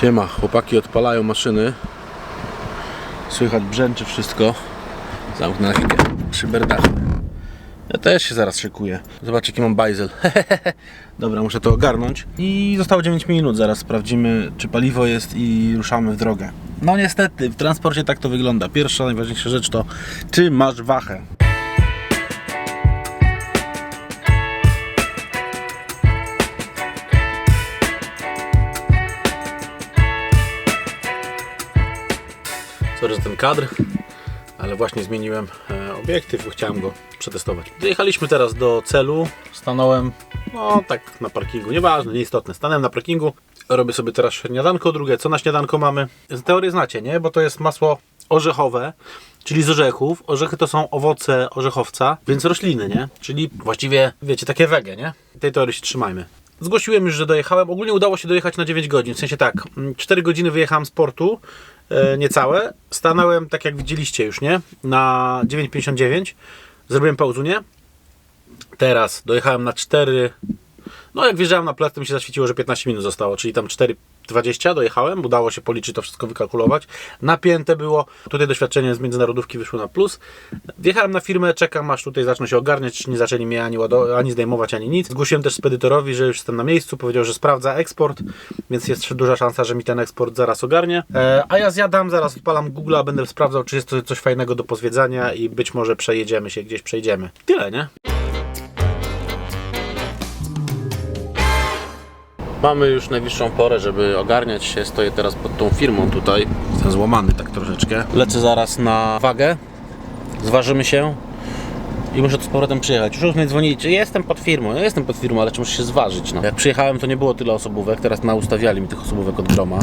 Siema, chłopaki odpalają maszyny. Słychać brzęczy wszystko. Zamknę na chwilę szyberdach. Ja też się zaraz szykuję. Zobacz jaki mam bajzel. Dobra, muszę to ogarnąć. I zostało 9 minut. Zaraz sprawdzimy czy paliwo jest i ruszamy w drogę. No niestety, w transporcie tak to wygląda. Pierwsza, najważniejsza rzecz to czy masz wachę. Kadr, ale właśnie zmieniłem e, obiektyw, bo chciałem go przetestować. Dojechaliśmy teraz do celu. Stanąłem, no tak na parkingu, nieważne, nieistotne. Stanąłem na parkingu, robię sobie teraz śniadanko. Drugie, co na śniadanko mamy? Z teorii znacie, nie? Bo to jest masło orzechowe, czyli z orzechów. Orzechy to są owoce orzechowca, więc rośliny, nie? Czyli właściwie, wiecie, takie wege, nie? Tej teorii się trzymajmy. Zgłosiłem już, że dojechałem. Ogólnie udało się dojechać na 9 godzin. W sensie tak, 4 godziny wyjechałem z portu, niecałe. Stanąłem, tak jak widzieliście już, nie? Na 9,59. Zrobiłem pauzunię. Teraz dojechałem na 4. No, jak wjeżdżałem na plac, to mi się zaświeciło, że 15 minut zostało, czyli tam 4,20 dojechałem. Udało się policzyć to wszystko, wykalkulować. Napięte było. Tutaj doświadczenie z międzynarodówki wyszło na plus. Wjechałem na firmę, czekam aż tutaj zaczną się ogarniać, czy nie zaczęli mnie ani, ani zdejmować, ani nic. Zgłosiłem też spedytorowi, że już jestem na miejscu. Powiedział, że sprawdza eksport, więc jest duża szansa, że mi ten eksport zaraz ogarnie. E, a ja zjadam, zaraz odpalam Google'a, będę sprawdzał, czy jest to coś fajnego do pozwiedzania i być może przejedziemy się, gdzieś przejdziemy. Tyle, nie? Mamy już najwyższą porę, żeby ogarniać się. Stoję teraz pod tą firmą tutaj. Jestem złamany tak troszeczkę. Lecę zaraz na wagę. Zważymy się. I muszę tu z powrotem przyjechać. Już mnie dzwonicie. Jestem pod firmą. Ja jestem pod firmą, ale czy muszę się zważyć? No. Jak przyjechałem, to nie było tyle osobówek. Teraz naustawiali mi tych osobówek od groma.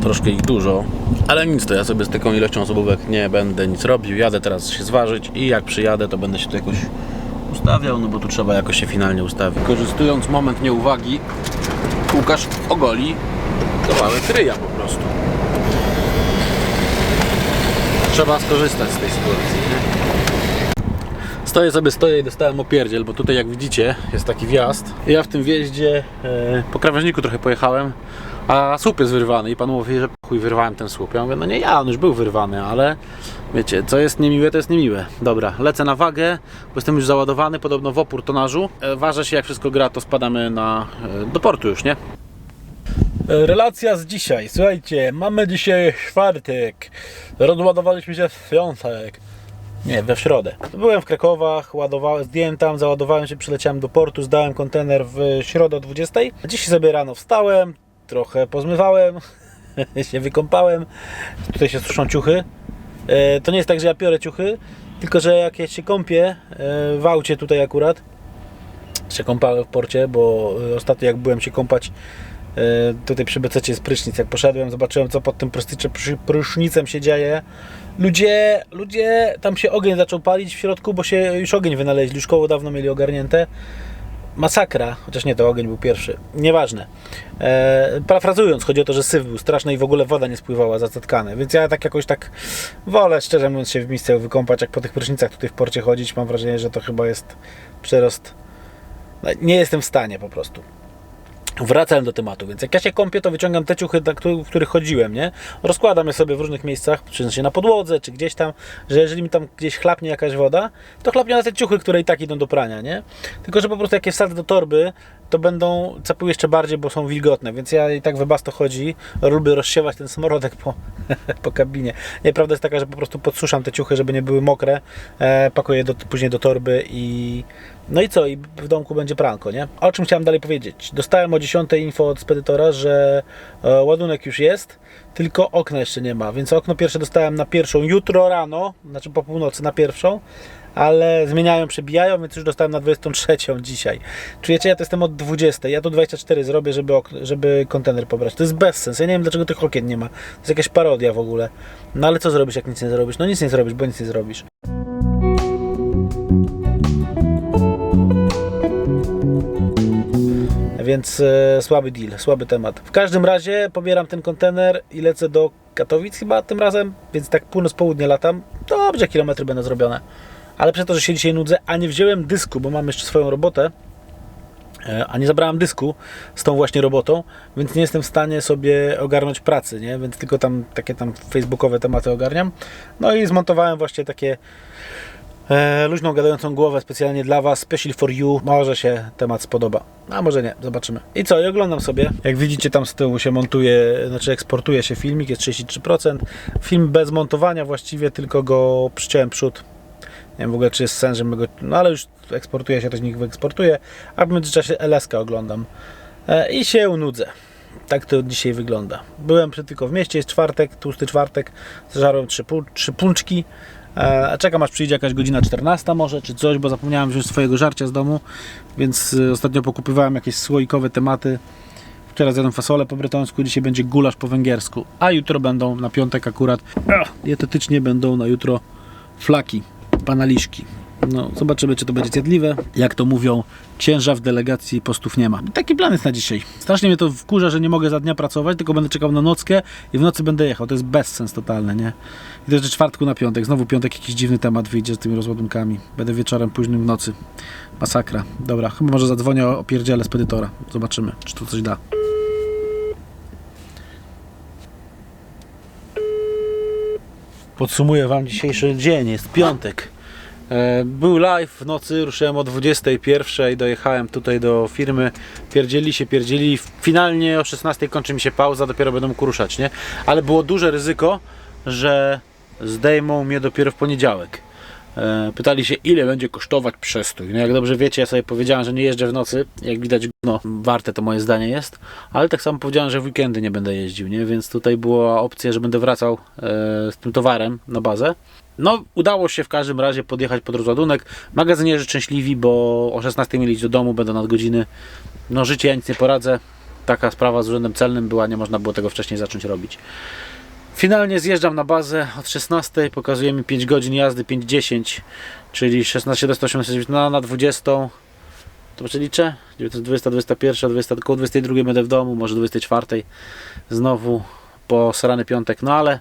Troszkę ich dużo. Ale nic, to ja sobie z taką ilością osobówek nie będę nic robił. Jadę teraz się zważyć i jak przyjadę, to będę się tu jakoś ustawiał, no bo tu trzeba jakoś się finalnie ustawić. Wykorzystując moment nieuwagi, Łukasz ogoli kawałek ryja po prostu. Trzeba skorzystać z tej sytuacji. Nie? Stoję sobie, stoję i dostałem opierdziel, bo tutaj jak widzicie jest taki wjazd. Ja w tym wjeździe e, po krawężniku trochę pojechałem, a słup jest wyrwany i pan mówi, że chuj wyrwałem ten słup. Ja mówię, no nie ja, on już był wyrwany, ale wiecie, co jest niemiłe, to jest niemiłe. Dobra, lecę na wagę, bo jestem już załadowany, podobno w opór tonażu. E, ważę się, jak wszystko gra, to spadamy na, e, do portu już, nie? E, Relacja z dzisiaj. Słuchajcie, mamy dzisiaj czwartek. Rozładowaliśmy się w piątek. Nie, we środę. Byłem w Krakowach, ładowałem, zdjąłem tam, załadowałem się, przyleciałem do portu, zdałem kontener w środę o 20. Dzisiaj sobie rano wstałem, trochę pozmywałem, się wykąpałem. Tutaj się suszą ciuchy. E, To nie jest tak, że ja piorę ciuchy, tylko że jak ja się kąpię e, w aucie tutaj akurat, się kąpałem w porcie, bo e, ostatnio jak byłem się kąpać tutaj przy BC jest prysznic, jak poszedłem, zobaczyłem co pod tym prysznicem się dzieje. Ludzie, ludzie, tam się ogień zaczął palić w środku, bo się już ogień wynaleźli, już koło dawno mieli ogarnięte. Masakra, chociaż nie, to ogień był pierwszy. Nieważne. E, parafrazując, chodzi o to, że syf był straszny i w ogóle woda nie spływała zacetkane. Więc ja tak jakoś tak wolę, szczerze mówiąc, się w miejscu wykąpać, jak po tych prysznicach tutaj w porcie chodzić. Mam wrażenie, że to chyba jest przerost. No, Nie jestem w stanie po prostu. Wracałem do tematu, więc jak ja się kąpię, to wyciągam te ciuchy, w których chodziłem, nie? Rozkładam je sobie w różnych miejscach, czy na podłodze, czy gdzieś tam, że jeżeli mi tam gdzieś chlapnie jakaś woda, to chlapnie na te ciuchy, które i tak idą do prania, nie? Tylko, że po prostu jak je wsadzę do torby, to będą capuły jeszcze bardziej, bo są wilgotne, więc ja i tak wybasto chodzi, lubię rozsiewać ten smrodek po, po kabinie. Nie, prawda jest taka, że po prostu podsuszam te ciuchy, żeby nie były mokre, e, pakuję do, później do torby i no i co? I w domku będzie pranko, nie? O czym chciałem dalej powiedzieć? Dostałem o 10 info od spedytora, że e, ładunek już jest, tylko okna jeszcze nie ma, więc okno pierwsze dostałem na pierwszą jutro rano, znaczy po północy na pierwszą, ale zmieniają, przebijają, więc już dostałem na 23 dzisiaj. Czujecie, ja to jestem od 20, ja tu 24 zrobię, żeby, żeby kontener pobrać. To jest bezsens, ja nie wiem dlaczego tych okien nie ma. To jest jakaś parodia w ogóle. No ale co zrobisz, jak nic nie zrobisz? No nic nie zrobisz, bo nic nie zrobisz. Więc e, słaby deal, słaby temat. W każdym razie pobieram ten kontener i lecę do Katowic chyba tym razem, więc tak północ-południe latam. Dobrze, kilometry będą zrobione. Ale przez to, że się dzisiaj nudzę, a nie wziąłem dysku, bo mam jeszcze swoją robotę, E, a nie zabrałem dysku z tą właśnie robotą, więc nie jestem w stanie sobie ogarnąć pracy, nie? Więc tylko tam takie tam facebookowe tematy ogarniam. No i zmontowałem właśnie takie e, luźną, gadającą głowę specjalnie dla Was, special for you. Może się temat spodoba, a może nie, zobaczymy. I co, i oglądam sobie. Jak widzicie tam z tyłu się montuje, znaczy eksportuje się filmik, jest 33%. Film bez montowania właściwie, tylko go przyciąłem przód nie wiem w ogóle, czy jest sens, żebym go. No ale już eksportuje się, to się nikt wyeksportuje. A w międzyczasie LSK oglądam. E, I się nudzę. Tak to dzisiaj wygląda. Byłem tylko w mieście, jest czwartek, tłusty czwartek. Zżarłem trzy, pu- trzy punczki. E, a czekam aż przyjdzie jakaś godzina 14 może, czy coś, bo zapomniałem wziąć swojego żarcia z domu. Więc e, ostatnio pokupywałem jakieś słoikowe tematy. Wczoraj zjadłem fasolę po brytońsku, dzisiaj będzie gulasz po węgiersku. A jutro będą, na piątek akurat, ach, dietetycznie będą na jutro flaki, panaliszki. No, zobaczymy, czy to będzie zjadliwe. Jak to mówią, ciężar w delegacji postów nie ma. Taki plan jest na dzisiaj. Strasznie mnie to wkurza, że nie mogę za dnia pracować, tylko będę czekał na nockę i w nocy będę jechał. To jest bezsens totalny, nie? I że czwartku na piątek. Znowu piątek jakiś dziwny temat wyjdzie z tymi rozładunkami. Będę wieczorem późnym w nocy. Masakra. Dobra, chyba może zadzwonię o pierdziele spedytora. Zobaczymy, czy to coś da. Podsumuję Wam dzisiejszy dzień. Jest piątek. E, Był live w nocy, ruszyłem o 21, dojechałem tutaj do firmy, pierdzieli się, pierdzieli, finalnie o 16 kończy mi się pauza, dopiero będę mógł ruszać, nie? Ale było duże ryzyko, że zdejmą mnie dopiero w poniedziałek. E, Pytali się, ile będzie kosztować przestój. No jak dobrze wiecie, ja sobie powiedziałem, że nie jeżdżę w nocy. Jak widać, no, warte to moje zdanie jest. Ale tak samo powiedziałem, że w weekendy nie będę jeździł, nie? Więc tutaj była opcja, że będę wracał e, z tym towarem na bazę. No, udało się w każdym razie podjechać pod rozładunek. Magazynierzy szczęśliwi, bo o 16 mieli iść do domu, będą nadgodziny. No, życie ja nic nie poradzę. Taka sprawa z urzędem celnym była, nie można było tego wcześniej zacząć robić. Finalnie zjeżdżam na bazę od 16, pokazuje mi 5 godzin jazdy, 5-10, czyli 16 do 180 no, na 20. To przeliczę? 20, 21, 20, około 22 będę w domu, może 24. Znowu po sarany piątek, no ale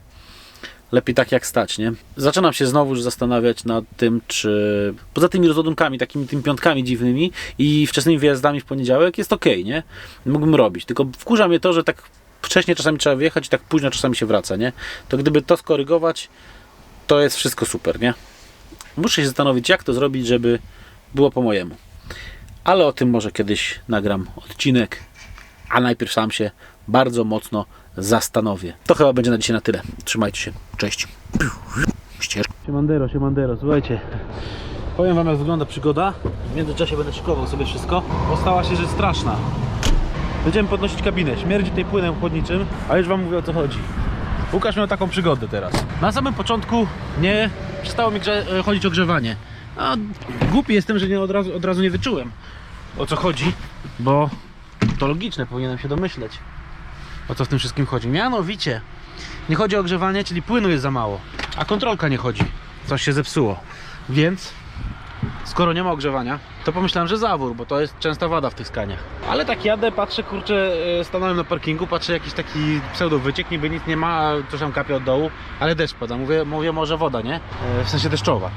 lepiej tak jak stać, nie? Zaczynam się znowu zastanawiać nad tym, czy poza tymi rozładunkami, takimi tymi piątkami dziwnymi i wczesnymi wyjazdami w poniedziałek jest ok, nie? Mógłbym robić, tylko wkurza mnie to, że tak wcześniej czasami trzeba wyjechać i tak późno czasami się wraca, nie? To gdyby to skorygować, to jest wszystko super, nie? Muszę się zastanowić, jak to zrobić, żeby było po mojemu. Ale o tym może kiedyś nagram odcinek, a najpierw sam się bardzo mocno zastanowię. To chyba będzie na dzisiaj na tyle. Trzymajcie się. Cześć. Ścież. Siemandero, siemandero, słuchajcie. Powiem wam jak wygląda przygoda. W międzyczasie będę szykował sobie wszystko. Ostała się rzecz straszna. Będziemy podnosić kabinę. Śmierdzi tej płynem chłodniczym, a już wam mówię o co chodzi. Łukasz miał taką przygodę teraz. Na samym początku nie przestało mi e, chodzić o grzewanie. A głupi jestem, że nie od razu, od razu nie wyczułem o co chodzi, bo to logiczne, powinienem się domyśleć o co w tym wszystkim chodzi. Mianowicie, nie chodzi o ogrzewanie, czyli płynu jest za mało, a kontrolka nie chodzi. Coś się zepsuło. Więc skoro nie ma ogrzewania, to pomyślałem, że zawór, bo to jest częsta wada w tych skaniach. Ale tak jadę, patrzę, kurczę, e, stanąłem na parkingu, patrzę jakiś taki pseudo wyciek, niby nic nie ma, coś tam kapie od dołu, ale deszcz pada. Mówię, mówię może woda, nie? E, W sensie deszczowa.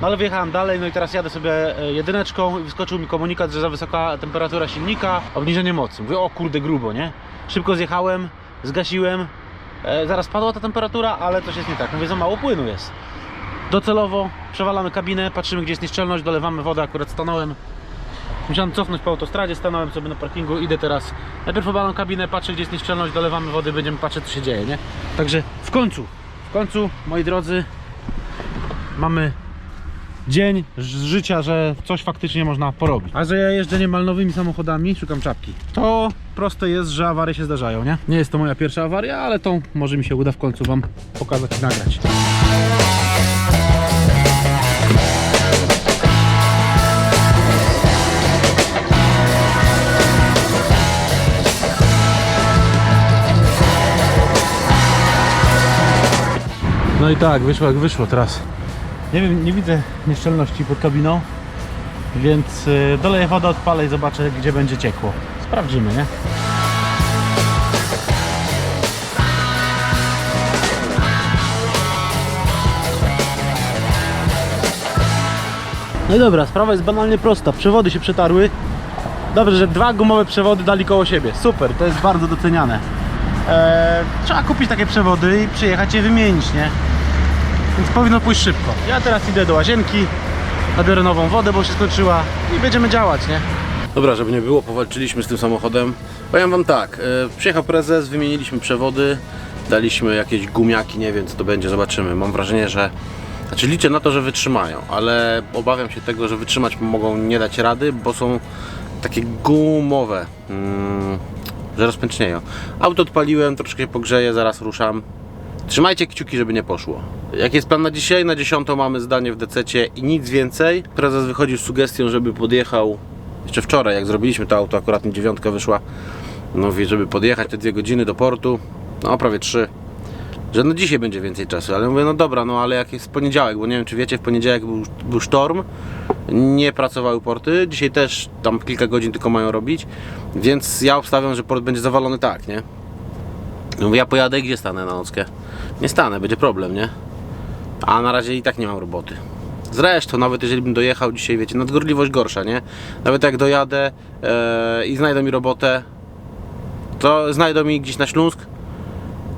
No ale wyjechałem dalej, no i teraz jadę sobie e, jedyneczką i wyskoczył mi komunikat, że za wysoka temperatura silnika, obniżenie mocy. Mówię, o kurde, grubo, nie? Szybko zjechałem, zgasiłem, e, zaraz padła ta temperatura, ale coś jest nie tak. Mówię, za mało płynu jest. Docelowo przewalamy kabinę, patrzymy gdzie jest nieszczelność, dolewamy wodę, akurat stanąłem. Musiałem cofnąć po autostradzie, stanąłem sobie na parkingu, idę teraz. Najpierw obalam kabinę, patrzę gdzie jest nieszczelność, dolewamy wody, będziemy patrzeć co się dzieje, nie? Także w końcu, w końcu, moi drodzy, mamy dzień życia, że coś faktycznie można porobić. A że ja jeżdżę niemal nowymi samochodami, szukam czapki. To proste jest, że awarie się zdarzają, nie? Nie jest to moja pierwsza awaria, ale tą może mi się uda w końcu Wam pokazać i nagrać. No i tak, wyszło jak wyszło teraz. Nie wiem, nie widzę nieszczelności pod kabiną, więc y, doleję wodę, odpalę i zobaczę gdzie będzie ciekło. Sprawdzimy, nie? No i dobra, sprawa jest banalnie prosta. Przewody się przetarły. Dobrze, że dwa gumowe przewody dali koło siebie. Super, to jest bardzo doceniane. Eee, trzeba kupić takie przewody i przyjechać je wymienić, nie? Więc powinno pójść szybko. Ja teraz idę do łazienki, nabiorę nową wodę, bo się skończyła i będziemy działać, nie? Dobra, żeby nie było, powalczyliśmy z tym samochodem. Powiem wam tak, e, przyjechał prezes, wymieniliśmy przewody, daliśmy jakieś gumiaki, nie wiem co to będzie, zobaczymy. Mam wrażenie, że... Znaczy liczę na to, że wytrzymają, ale obawiam się tego, że wytrzymać mogą nie dać rady, bo są takie gumowe, mm, że rozpęcznieją. Auto odpaliłem, troszkę się pogrzeję, zaraz ruszam. Trzymajcie kciuki, żeby nie poszło. Jaki jest plan na dzisiaj? Na 10 mamy zdanie w dececie i nic więcej. Prezes wychodził z sugestią, żeby podjechał jeszcze wczoraj, jak zrobiliśmy to auto, akurat mi dziewiątka wyszła. No mówi, żeby podjechać te dwie godziny do portu, no prawie trzy. Że no dzisiaj będzie więcej czasu, ale mówię, no dobra, no ale jak jest poniedziałek, bo nie wiem czy wiecie, w poniedziałek był, był sztorm, nie pracowały porty, dzisiaj też tam kilka godzin tylko mają robić, więc ja obstawiam, że port będzie zawalony tak, nie? Mówię, ja pojadę i gdzie stanę na nockę? Nie stanę, będzie problem, nie? A na razie i tak nie mam roboty. Zresztą, nawet jeżeli bym dojechał dzisiaj, wiecie, nadgorliwość gorsza, nie? Nawet jak dojadę e, i znajdą mi robotę, to znajdą mi gdzieś na Śląsk,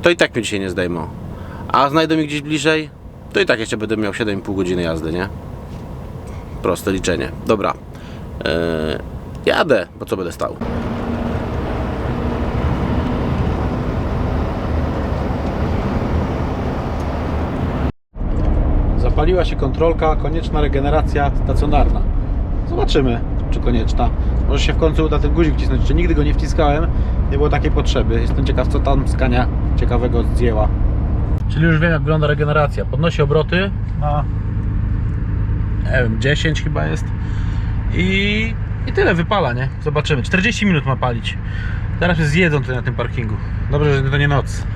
to i tak mnie dzisiaj nie zdejmą. A znajdą mi gdzieś bliżej, to i tak jeszcze będę miał 7,5 godziny jazdy, nie? Proste liczenie. Dobra. E, jadę, bo co będę stał? Zapaliła się kontrolka, konieczna regeneracja stacjonarna. Zobaczymy, czy konieczna. Może się w końcu uda ten guzik wcisnąć. Jeszcze nigdy go nie wciskałem, nie było takiej potrzeby. Jestem ciekaw, co tam skania ciekawego zdjęła. Czyli już wiem, jak wygląda regeneracja. Podnosi obroty na nie wiem, 10 chyba jest. I, I tyle wypala, nie? Zobaczymy. 40 minut ma palić. Teraz się zjedzą tutaj na tym parkingu. Dobrze, że to nie noc.